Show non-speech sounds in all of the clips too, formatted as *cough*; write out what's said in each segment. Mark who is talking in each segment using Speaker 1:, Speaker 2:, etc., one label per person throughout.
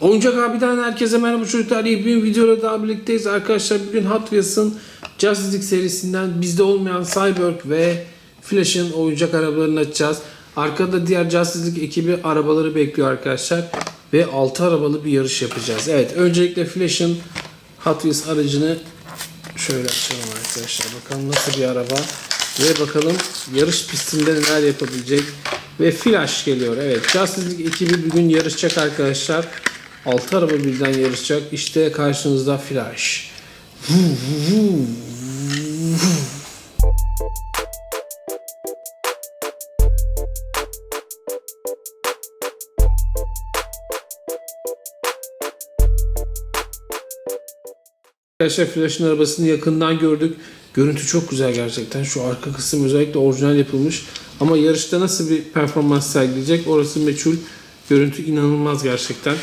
Speaker 1: Oyuncak abiden herkese merhaba çocuklar. Yepyeni videoyla daha birlikteyiz. Arkadaşlar bugün Hot Wheels'ın Justice League serisinden bizde olmayan Cyborg ve Flash'ın oyuncak arabalarını açacağız. Arkada diğer Justice League ekibi arabaları bekliyor arkadaşlar. Ve 6 arabalı bir yarış yapacağız. Evet öncelikle Flash'ın Hot Wheels aracını şöyle açalım arkadaşlar. Bakalım nasıl bir araba. Ve bakalım yarış pistinde neler yapabilecek. Ve Flash geliyor. Evet Justice League ekibi bugün yarışacak arkadaşlar. 6 araba birden yarışacak. İşte karşınızda Flash. Arkadaşlar Flash'ın arabasını yakından gördük. Görüntü çok güzel gerçekten. Şu arka kısım özellikle orijinal yapılmış. Ama yarışta nasıl bir performans sergileyecek orası meçhul. Görüntü inanılmaz gerçekten.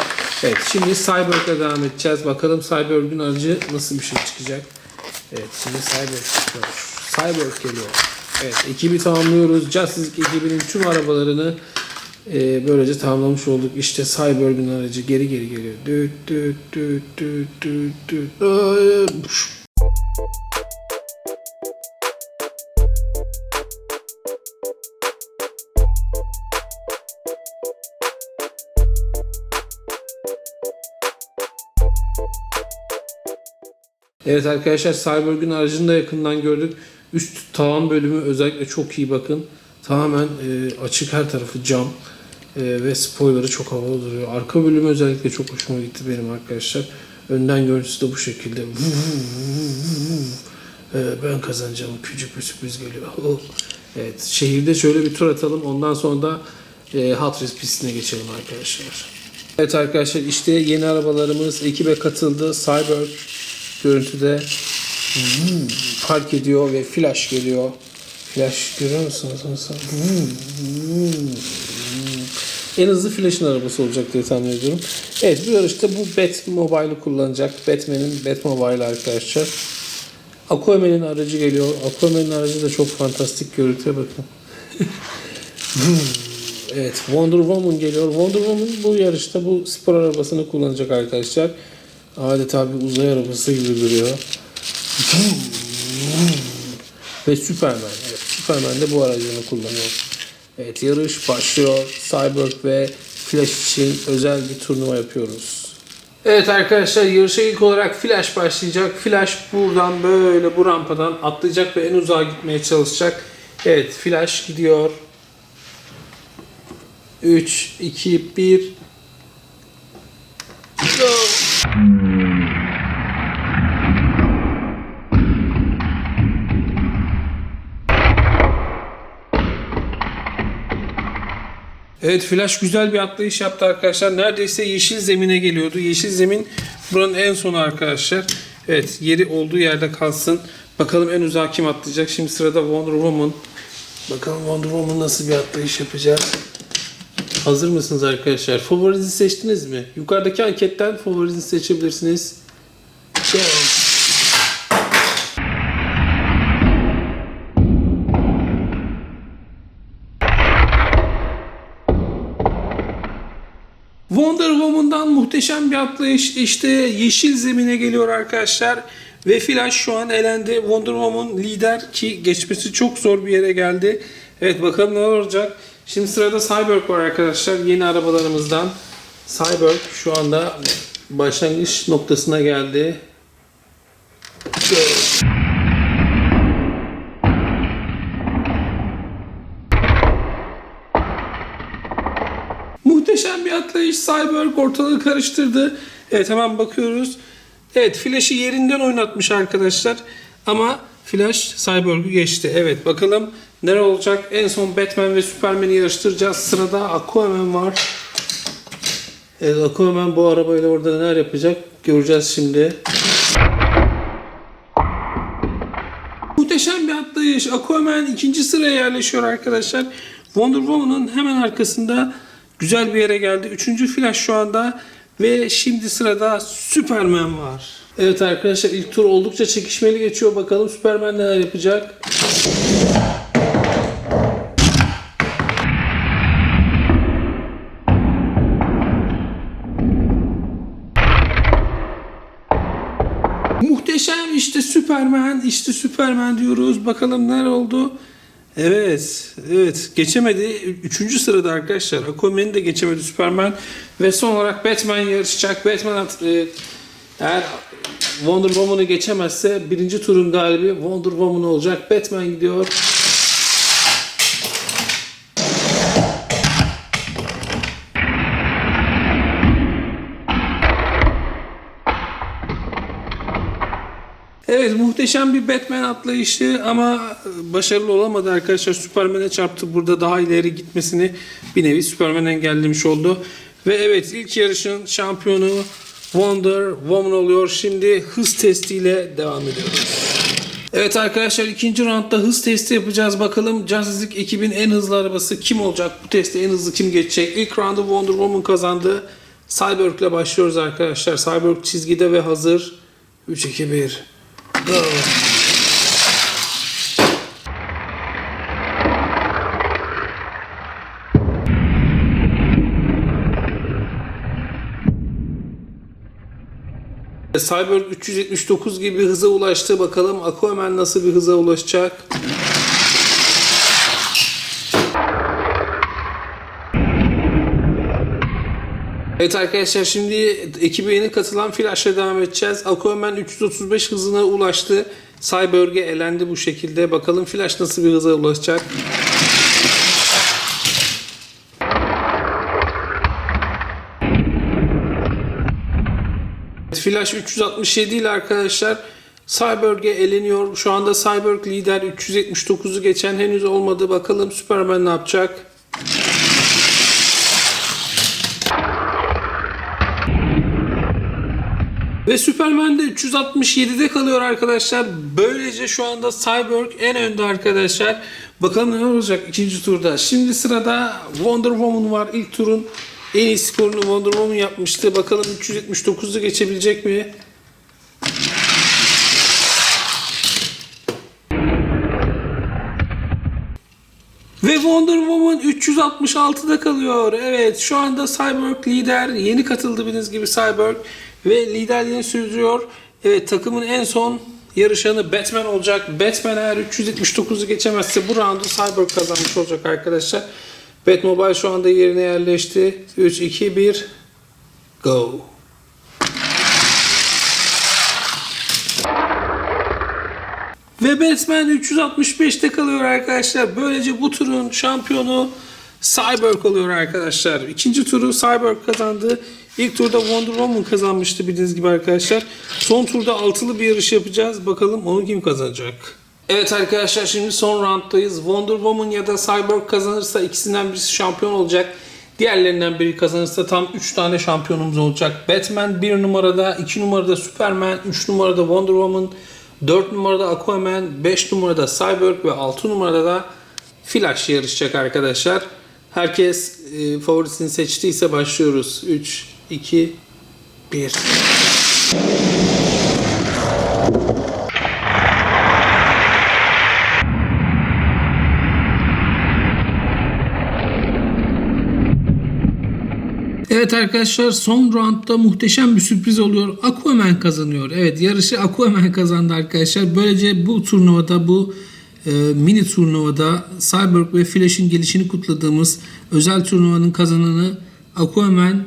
Speaker 1: Evet şimdi Cyborg'la devam edeceğiz. Bakalım Cyborg'un aracı nasıl bir şey çıkacak. Evet şimdi Cyborg çıkıyor. Cyborg geliyor. Evet ekibi tamamlıyoruz. Justice ekibinin tüm arabalarını e, böylece tamamlamış olduk. İşte Cyborg'un aracı geri geri geliyor. Düt düt düt düt düt düt. Evet arkadaşlar Cyborg'un aracını da yakından gördük. Üst tavan bölümü özellikle çok iyi bakın. Tamamen e, açık her tarafı cam e, ve spoiler'ı çok havalı duruyor. Arka bölümü özellikle çok hoşuma gitti benim arkadaşlar. Önden görüntüsü de bu şekilde. E, ben kazanacağım. Küçük bir sürpriz geliyor. *laughs* Oh. Evet şehirde şöyle bir tur atalım. Ondan sonra da e, Hot Wheels pistine geçelim arkadaşlar. Evet arkadaşlar işte yeni arabalarımız ekibe katıldı. Cyber görüntüde hmm, park ediyor ve flash geliyor. Flash görüyor musunuz? Mesela? Hmm. En hızlı Flash'ın arabası olacak diye tahmin ediyorum. Evet bu yarışta bu Batmobile'ı kullanacak. Batman'in Batmobile arkadaşlar. Aquaman'in aracı geliyor. Aquaman'in aracı da çok fantastik görüntüye bakın. *laughs* Evet Wonder Woman geliyor. Wonder Woman bu yarışta bu spor arabasını kullanacak arkadaşlar. Adeta bir uzay arabası gibi duruyor. Ve Superman. Evet, Superman de bu aracını kullanıyor. Evet yarış başlıyor. Cyborg ve Flash için özel bir turnuva yapıyoruz. Evet arkadaşlar yarışa ilk olarak Flash başlayacak. Flash buradan böyle bu rampadan atlayacak ve en uzağa gitmeye çalışacak. Evet Flash gidiyor. 3, 2, 1. Go! Evet Flash güzel bir atlayış yaptı arkadaşlar. Neredeyse yeşil zemine geliyordu. Yeşil zemin buranın en sonu arkadaşlar. Evet yeri olduğu yerde kalsın. Bakalım en uzağa kim atlayacak. Şimdi sırada Wonder Woman. Bakalım Wonder Woman nasıl bir atlayış yapacak. Hazır mısınız arkadaşlar? Favorinizi seçtiniz mi? Yukarıdaki anketten favorinizi seçebilirsiniz. Go. Wonder Woman'dan muhteşem bir atlayış işte yeşil zemine geliyor arkadaşlar. Ve Flash şu an elendi. Wonder Woman lider ki geçmesi çok zor bir yere geldi. Evet bakalım ne olacak. Şimdi sırada Cyborg var arkadaşlar. Yeni arabalarımızdan. Cyborg şu anda başlangıç noktasına geldi. Muhteşem atlayış. Cyborg ortalığı karıştırdı. Evet hemen bakıyoruz. Evet Flash'ı yerinden oynatmış arkadaşlar. Ama Flash Cyborg'u geçti. Evet bakalım neler olacak. En son Batman ve Superman'i yarıştıracağız. Sırada Aquaman var. Evet Aquaman bu arabayla orada neler yapacak göreceğiz şimdi. Muhteşem bir atlayış. Aquaman ikinci sıraya yerleşiyor arkadaşlar. Wonder Woman'ın hemen arkasında Güzel bir yere geldi. Üçüncü flash şu anda ve şimdi sırada Superman var. Evet arkadaşlar ilk tur oldukça çekişmeli geçiyor. Bakalım Superman neler yapacak. Muhteşem işte Superman, işte Superman diyoruz. Bakalım neler oldu. Evet, evet geçemedi. Üçüncü sırada arkadaşlar. Aquaman'i de geçemedi Superman. Ve son olarak Batman yarışacak. Batman at- e, eğer Wonder Woman'ı geçemezse birinci turun galibi Wonder Woman olacak. Batman gidiyor. Evet muhteşem bir Batman atlayışı ama başarılı olamadı arkadaşlar. Superman'e çarptı. Burada daha ileri gitmesini bir nevi Superman engellemiş oldu. Ve evet ilk yarışın şampiyonu Wonder Woman oluyor. Şimdi hız testiyle devam ediyoruz. Evet arkadaşlar ikinci roundda hız testi yapacağız. Bakalım Justice League ekibin en hızlı arabası kim olacak? Bu testi en hızlı kim geçecek? İlk roundu Wonder Woman kazandı. Cyborg ile başlıyoruz arkadaşlar. Cyborg çizgide ve hazır. 3, 2, 1. Go. Cyborg 379 gibi hıza ulaştı. Bakalım Aquaman nasıl bir hıza ulaşacak? Evet arkadaşlar şimdi ekibe yeni katılan Flash'la devam edeceğiz. Aquaman 335 hızına ulaştı. Cyborg'e elendi bu şekilde. Bakalım Flash nasıl bir hıza ulaşacak? Flash 367 ile arkadaşlar Cyborg'e eleniyor. Şu anda Cyborg lider 379'u geçen henüz olmadı. Bakalım Superman ne yapacak? Ve Superman de 367'de kalıyor arkadaşlar. Böylece şu anda Cyborg en önde arkadaşlar. Bakalım ne olacak ikinci turda. Şimdi sırada Wonder Woman var. İlk turun en iyi skorunu Wonder Woman yapmıştı. Bakalım 379'u geçebilecek mi? Ve Wonder Woman 366'da kalıyor. Evet şu anda Cyborg lider. Yeni katıldı bildiğiniz gibi Cyborg. Ve liderliğini sürdürüyor. Evet takımın en son yarışanı Batman olacak. Batman eğer 379'u geçemezse bu roundu Cyborg kazanmış olacak arkadaşlar. Batmobile şu anda yerine yerleşti. 3, 2, 1, go. Ve Batman 365'te kalıyor arkadaşlar. Böylece bu turun şampiyonu Cyborg oluyor arkadaşlar. İkinci turu Cyborg kazandı. İlk turda Wonder Woman kazanmıştı bildiğiniz gibi arkadaşlar. Son turda altılı bir yarış yapacağız. Bakalım onu kim kazanacak? Evet arkadaşlar şimdi son rounddayız. Wonder Woman ya da Cyborg kazanırsa ikisinden birisi şampiyon olacak. Diğerlerinden biri kazanırsa tam 3 tane şampiyonumuz olacak. Batman 1 numarada, 2 numarada Superman, 3 numarada Wonder Woman, 4 numarada Aquaman, 5 numarada Cyborg ve 6 numarada da Flash yarışacak arkadaşlar. Herkes e, favorisini seçtiyse başlıyoruz. 3, 2, 1. Evet arkadaşlar son roundda muhteşem bir sürpriz oluyor. Aquaman kazanıyor. Evet yarışı Aquaman kazandı arkadaşlar. Böylece bu turnuvada bu mini turnuvada Cyborg ve Flash'in gelişini kutladığımız özel turnuvanın kazananı Aquaman,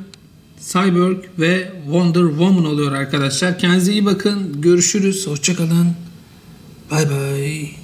Speaker 1: Cyborg ve Wonder Woman oluyor arkadaşlar. Kendinize iyi bakın. Görüşürüz. Hoşçakalın. Bay bay.